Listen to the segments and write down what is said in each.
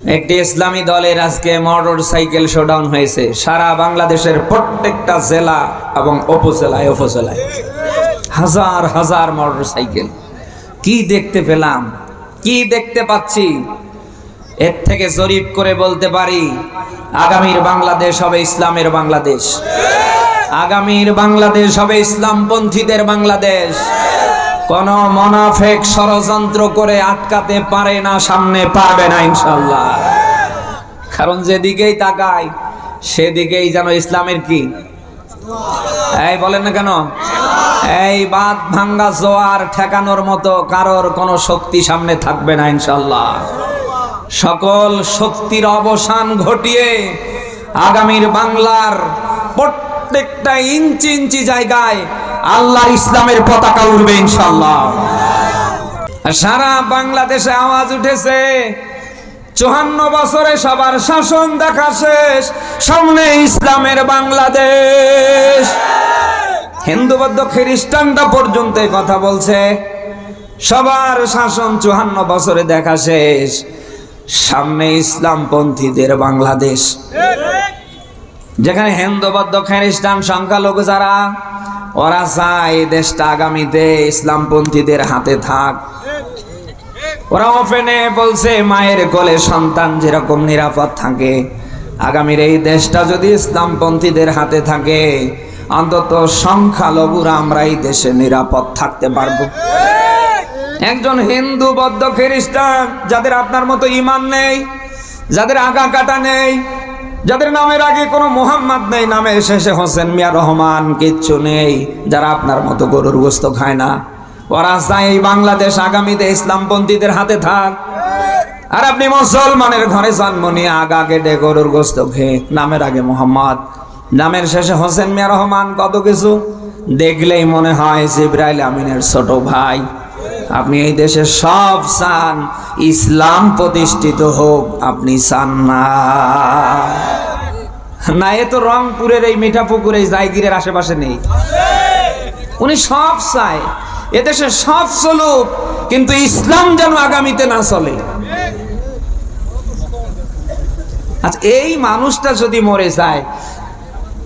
একটি ইসলামী দলের আজকে মোটর সাইকেল শোডাউন হয়েছে। সারা বাংলাদেশের প্রত্যেকটা জেলা এবং উপজেলায় উপজেলায় হাজার হাজার মোটর সাইকেল কি দেখতে পেলাম? কি দেখতে পাচ্ছি? এর থেকে জরিপ করে বলতে পারি, আগামীর বাংলাদেশ হবে ইসলামের বাংলাদেশ। আগামীর বাংলাদেশ হবে ইসলামপন্থীদের বাংলাদেশ। কোন মনাফেক ষড়যন্ত্র করে আটকাতে পারে না, সামনে পারবে না ইনশাল্লাহ কারণ যেদিকেই তাকায়, সেদিকেই যেন ইসলামের কি? এই বলেন না কেন? এই বাদ ভাঙ্গা জোয়ার ঠেকানোর মতো কারোর কোনো শক্তি সামনে থাকবে না ইনশাল্লাহ সকল শক্তির অবসান ঘটিয়ে আগামীর বাংলার প্রত্যেকটা ইঞ্চি ইঞ্চি জায়গায় আল্লাহর ইসলামের পতাকা উড়বে ইনশাল্লাহ সারা বাংলাদেশে আওয়াজ উঠেছে চুহান্ন বছরে সবার শাসন দেখা শেষ, সামনে ইসলামের বাংলাদেশ। হিন্দু বৌদ্ধ খ্রিস্টানরা পর্যন্ত কথা বলছে, সবার শাসন চুহান্ন বছরে দেখা শেষ, সামনে ইসলামপন্থীদের বাংলাদেশ। যেখানে হিন্দু বৌদ্ধ খ্রিস্টান সংখ্যালঘু যারা ওরা চায় এই দেশটা আগামীতে ইসলামপন্থীদের হাতে থাক। ওরা ওপেনে বলছে, মায়ের কোলে সন্তান যেরকম নিরাপদ থাকে, আগামীর এই দেশটা যদি ইসলামপন্থীদের হাতে থাকে, অন্তত সংখ্যালঘুরা আমরা এই দেশে নিরাপদ থাকতে পারব। একজন হিন্দু, বৌদ্ধ, খ্রিস্টান, যাদের আপনার মতো ইমান নেই, যাদের আগা কাটা নেই যাদের নামের আগে কোনো মোহাম্মদ নেই নামের শেষে হোসেন মিয়া রহমান কিচ্ছু নেই, যারা আপনার মতো গরুর গোস্ত খায় না। ওরা চায় এই বাংলাদেশ আগামীতে ইসলামপন্থীদের হাতে থাক। আর আপনি মুসলমানের ঘরে জন্ম নিয়ে আগা কেটে গরুর গোস্ত খেয়ে, নামের আগে মোহাম্মদ। নামের শেষে হোসেন মিয়া রহমান কত কিছু? দেখলেই মনে হয় জিব্রাইল আমিনের ছোট ভাই। আপনি এই দেশে সব চান ইসলাম প্রতিষ্ঠিত হোক, আপনি চান না। না, এ তো রংপুরের এই মিঠাপুকুর, এই জায়গিরের আশেপাশে নেই। উনি সব চায়। এদেশে সব চলুক কিন্তু ইসলাম যেন আগামীতে না চলে। আচ্ছা এই মানুষটা যদি মরে যায়,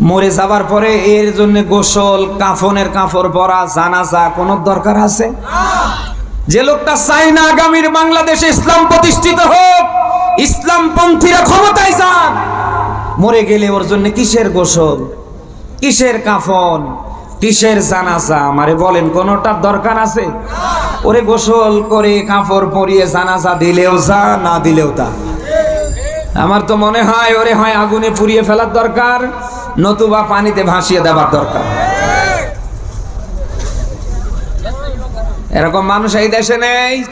মরে যাবার পরে এর জন্য গোসল, কাফনের কাপড় পরা জানাজা কোনো দরকার আছে? যে লোকটা চায় না আগামীর বাংলাদেশে ইসলাম প্রতিষ্ঠিত হোক, ইসলামপন্থীরা ক্ষমতায় যাক। মরে গেলে ওর জন্য কিসের গোসল? কিসের কাফন? কিসের জানাজা? আমারে বলেন, কোনোটার দরকার আছে? ওরে গোসল করে কাপড় পরিয়ে জানাজা দিলেও যা, না দিলেও তা। আমার তো মনে হয়, ওরে হয় আগুনে পুড়িয়ে ফেলার দরকার, নতুবা পানিতে ভাসিয়ে দেওয়ার দরকার। এরকম মানুষ এই দেশে নেই।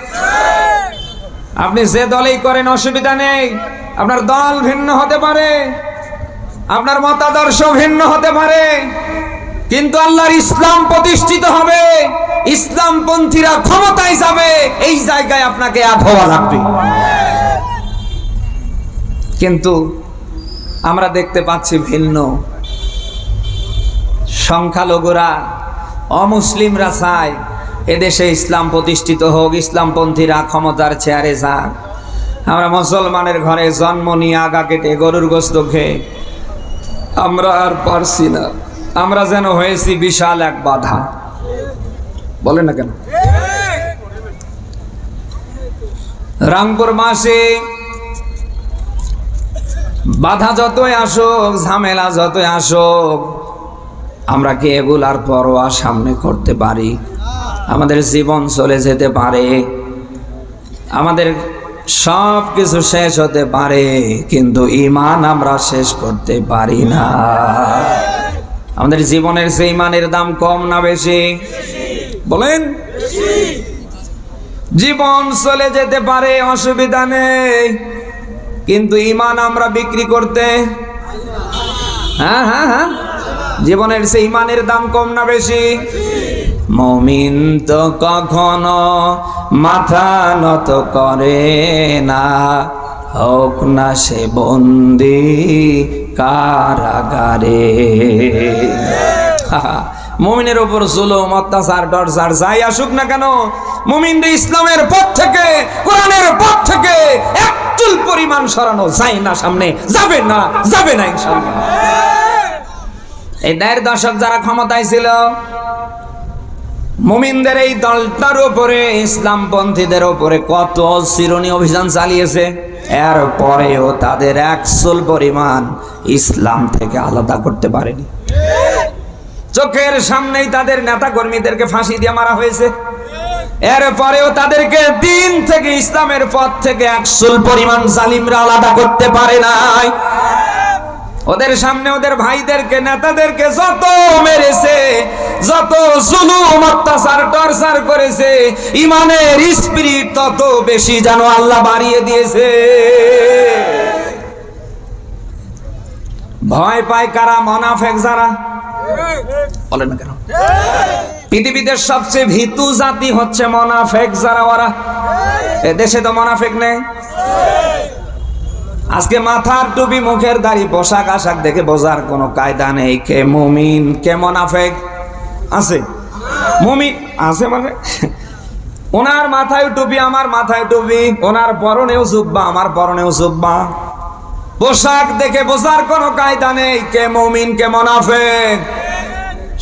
আপনি যে দলেই করেন, অসুবিধা নেই। আপনার দল ভিন্ন হতে পারে। আপনার মতাদর্শ ভিন্ন হতে পারে। কিন্তু আল্লাহর ইসলাম প্রতিষ্ঠিত হবে। ইসলামপন্থীরা ক্ষমতায় যাবে। এই জায়গায় আপনাকে এক হওয়া লাগবে। কিন্তু আমরা দেখতে পাচ্ছি ভিন্ন। সংখ্যালঘুরা, অমুসলিমরা চায় এদেশে ইসলাম প্রতিষ্ঠিত হোক, ইসলামপন্থীরা ক্ষমতার চেয়ারে যাক। আমরা মুসলমানের ঘরে জন্ম নিয়ে আগা কেটে গরুর গোস্ত খেয়ে আমরা আর পারছি না। আমরা যেন হয়েছি বিশাল এক বাধা। বলেন না কেন? রামপুর মাসে বাধা যতই আসুক, ঝামেলা যতই আসুক, আমরা কি এগুলার পরোয়া সামনে করতে পারি? আমাদের জীবন চলে যেতে পারে। আমাদের সব কিছু শেষ হতে পারে, কিন্তু ইমান আমরা শেষ করতে পারি না। আমাদের জীবনের সেই ইমানের দাম কম না বেশি? বলেন। জীবন চলে যেতে পারে, অসুবিধা নেই, কিন্তু ইমান আমরা বিক্রি করতে হ্যাঁ হ্যাঁ হ্যাঁ। জীবনের সেই ইমানের দাম কম না বেশি? মমিন তো কখনো মাথা নত করে না। হোক না সে বন্দি কারাগারে। মুমিনের উপর জুলুম, অত্যাচার, টর্চার যাই আসুক না কেন, মুমিনদের ইসলামের পথ থেকে, কোরআনের পথ থেকে একটা চুল পরিমাণ সরানো যায় না সামনে, যাবে না যাবে না ইনশাল্লাহ এই দেড় দশক যারা ক্ষমতায় ছিল মুমিনদের এই দলটার উপরে, ইসলামপন্থীদের উপরে কত চিরনি অভিযান চালিয়েছে। এর পরেও তাদের একশোল পরিমাণ ইসলাম থেকে আলাদা করতে পারেনি। চোখের সামনেই তাদের নেতা কর্মীদেরকে ফাঁসি দিয়ে মারা হয়েছে। এরপরেও তাদেরকে দিন থেকে ইসলামের পথ থেকে একশোল পরিমাণ জালিমরা আলাদা করতে পারে নাই। ওদের সামনে ওদের ভাইদেরকে, নেতাদেরকে যত মেরেছে, যত জুলুম, অত্যাচার, টর্চার করেছে, ইমানের স্পিরিট তত বেশি যেন আল্লাহ বাড়িয়ে দিয়েছে। ভয় পায় কারা? মনাফেক যারা? বলেন না কেন? পৃথিবীতে সবচেয়ে ভীতু জাতি হচ্ছে মনাফেক যারা ওরা। এ দেশে তো মনাফেক নেই? আজকে মাথার টুপি, মুখের দাড়ি, পোশাক আশাক দেখে বোঝার কোনো কায়দা নেই। কে মুমিন, কে মনাফেক? আছে? মুমিন, আছে মানে? ওনার মাথায় টুপি, আমার মাথায় টুপি। ওনার পরনেও জুব্বা, আমার পরনেও জুব্বা। পোশাক দেখে বোঝার কোনো কায়দা নেই। কে মুমিন, কে মনাফেক?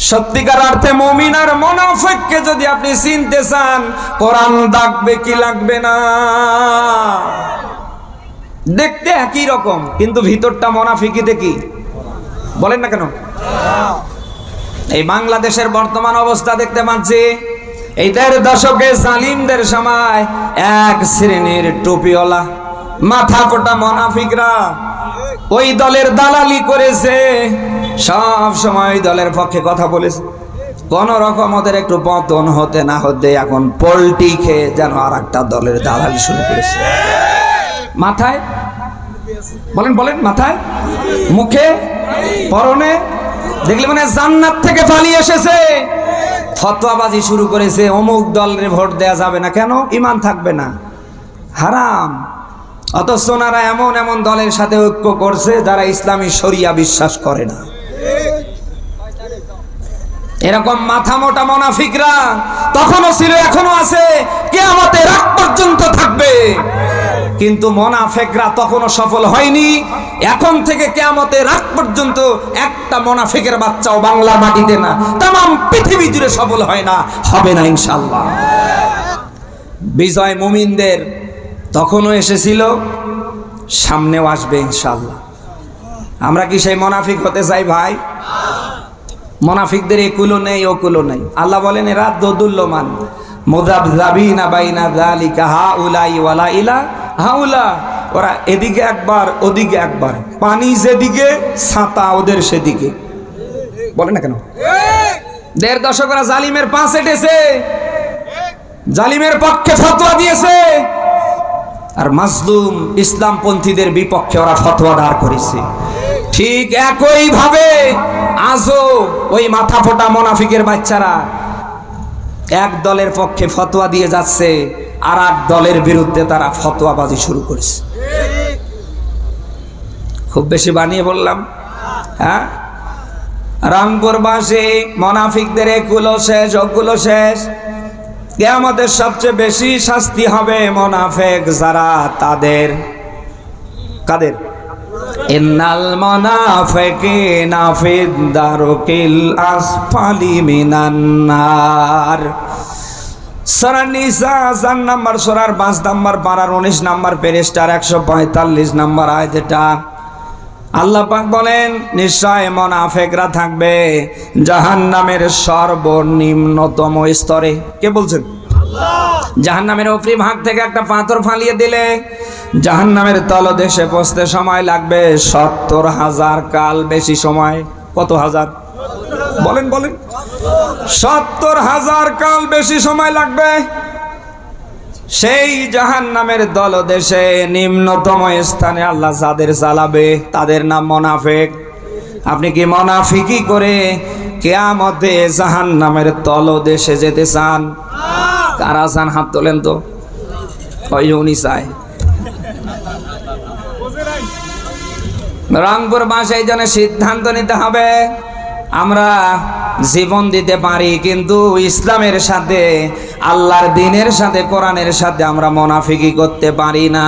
সত্যিকার অর্থে মুমিন আর মোনাফেককে যদি আপনি চিনতে চান, কোরআন ডাকবে কি লাগবে না? দেখতে একই রকম, কিন্তু ভিতরটা মোনাফিকিতে কি বলেন না কেন? এই বাংলাদেশের বর্তমান অবস্থা দেখতে পাচ্ছি এই দেড় দশকে জালিমদের সময় এক শ্রেণির টুপিওয়ালা, মাথা ফোটা মনাফিকরা, ওই দলের দালালি করেছে, সব সময় দলের পক্ষে কথা বলেছে। কোন রকম ওদের একটু পতন হতে না হতে এখন পোল্টি খেয়ে যেন আর একটা দলের দালালি শুরু করেছে। মাথায় বলেন বলেন, মাথায়, মুখে, পরনে, দেখলে মানে জান্নাত থেকে পালিয়ে এসেছে। ফতোয়াবাজি শুরু করেছে, অমুক দলের ভোট দেয়া যাবে না কেন? ইমান থাকবে না। হারাম। অথচ ওনারা এমন এমন দলের সাথে ঐক্য করছে যারা ইসলামী শরিয়া বিশ্বাস করে না। এরকম মাথা মোটা মোনাফিকরা তখনও ছিল এখনও আছে। কে আমাদের রাগ পর্যন্ত থাকবে। কিন্তু মোনাফেকরা তখনও সফল হয়নি। এখন থেকে কেয়ামতের রাত পর্যন্ত একটা মোনাফেকের বাচ্চাও বাংলার মাটিতে না। তাম পৃথিবী জুড়ে সফল হয় না, হবে না ইনশাল্লাহ বিজয় মুমিনদের তখনও এসেছিল, সামনেও আসবে ইনশাল্লাহ আমরা কি সেই মোনাফিক হতে চাই ভাই? মোনাফিকদের একুলো নেই ওকুলো নেই। আল্লাহ বলেন, এরা দোদুল্যমান। মোদাব জাবিনা বাইনা জালিকা হা উলাই ওয়ালা ইলা হাউলা, ওরা এদিকে একবার, ওদিকে একবার। পানি যেদিকে, ছাতা ওদের সেদিকে। বলে না কেন? দেড় দশক ওরা জালিমের পাঁচ এটেছে। জালিমের পক্ষে ফতোয়া দিয়েছে। আর মাজলুম ইসলামপন্থীদের বিপক্ষে ওরা ফতোয়া দাঁড় করেছে। ঠিক একই ভাবে আজও ওই মাথা ফোটা মোনাফিকের বাচ্চারা এক দলের পক্ষে ফতোয়া দিয়ে যাচ্ছে। আর এক দলের বিরুদ্ধে তারা ফতোয়াবাজি শুরু করেছে। খুব বেশি বানিয়ে বললাম হ্যাঁ? রংপুরবাসী মনাফিকদের এগুলো শেষ, ওগুলো শেষ। আমাদের সবচেয়ে বেশি শাস্তি হবে মোনাফেক যারা, তাদের। কাদের? ইন্নাল আসফালি মিনান চার নাম্বার সরার পাঁচ নাম্বার পাড়ার উনিশ নাম্বার পেরেস্টার একশো পঁয়তাল্লিশ নাম্বার আয় যেটা আল্লাহ পাক বলেন নিশ্চয় মোনাফেকরা থাকবে জাহান্নামের সর্বনিম্নতম স্তরে। কে বলছেন? জাহান্নামের উপরি ভাগ থেকে একটা পাথর ফালিয়ে দিলে জাহান জাহান্নামের তলদেশে পৌঁছতে সময় লাগবে সত্তর হাজার কাল বেশি সময়। কত হাজার। বলেন বলেন। সত্তর হাজার কাল বেশি সময় লাগবে। সেই জাহান নামের দলদেশে নিম্নতম স্থানে আল্লাহ যাদের চালাবে তাদের নাম মোনাফেক। আপনি কি মোনাফিকি করে কেয়ামতে জাহান নামের তলদেশে যেতে চান? কারা চান হাত তোলেন তো? উনি চায়। রংপুর বাসায় জন্য সিদ্ধান্ত নিতে হবে। আমরা জীবন দিতে পারি, কিন্তু ইসলামের সাথে, আল্লাহর দিনের সাথে, কোরআনের সাথে আমরা মোনাফিকি করতে পারি না।